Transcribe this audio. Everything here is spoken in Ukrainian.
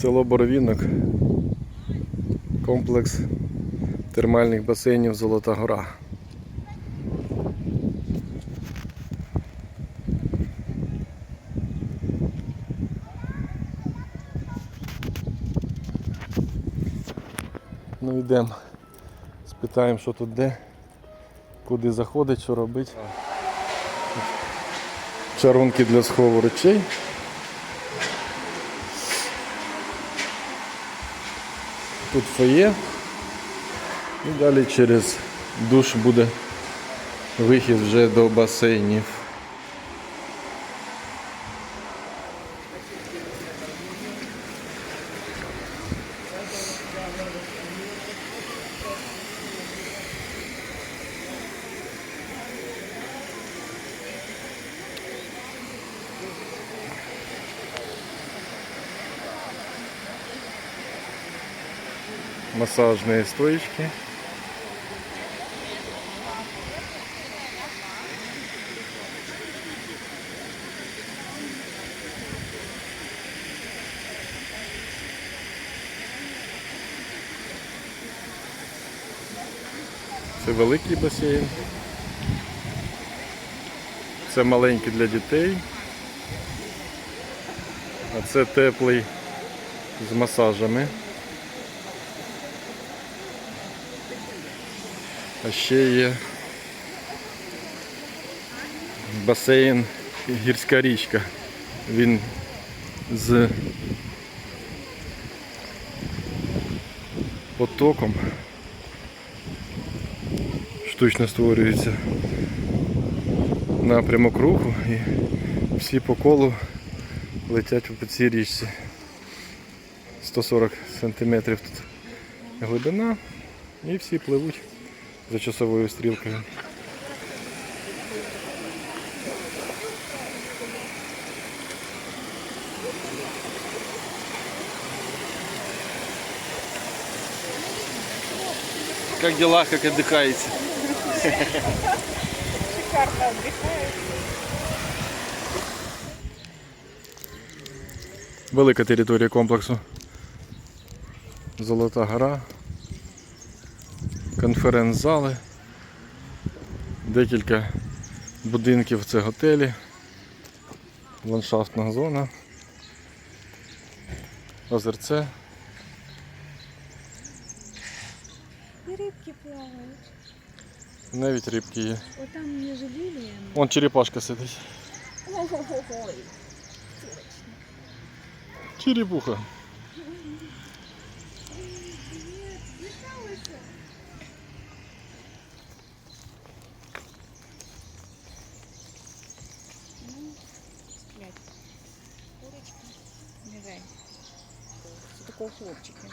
Село Боровінок. Комплекс термальних басейнів Золота Гора. Ну йдемо. Спитаємо, що тут де, куди заходить, що робить. Чарунки для схову речей. Тут фоє. І далі через душ буде вихід вже до басейнів. Массажные стоечки. Це великий басейн. Це маленький для дітей. А це теплий з масажами. А ще є басейн гірська річка. Він з потоком штучно створюється напрямок руху і всі по колу летять по цій річці. 140 см тут глибина і всі пливуть за часовою стрілкою. Как дела, как отдыхаете? Шикарно отдыхает. Велика територія комплексу. Золота гора, конференц-зали, декілька будинків це готелі, ландшафтна зона, озерце. И рыбки плавают. Навіть рибки є. Вот там между лилиями. Вон черепашка сидить. Ой, Черепуха. Такого хлопчика.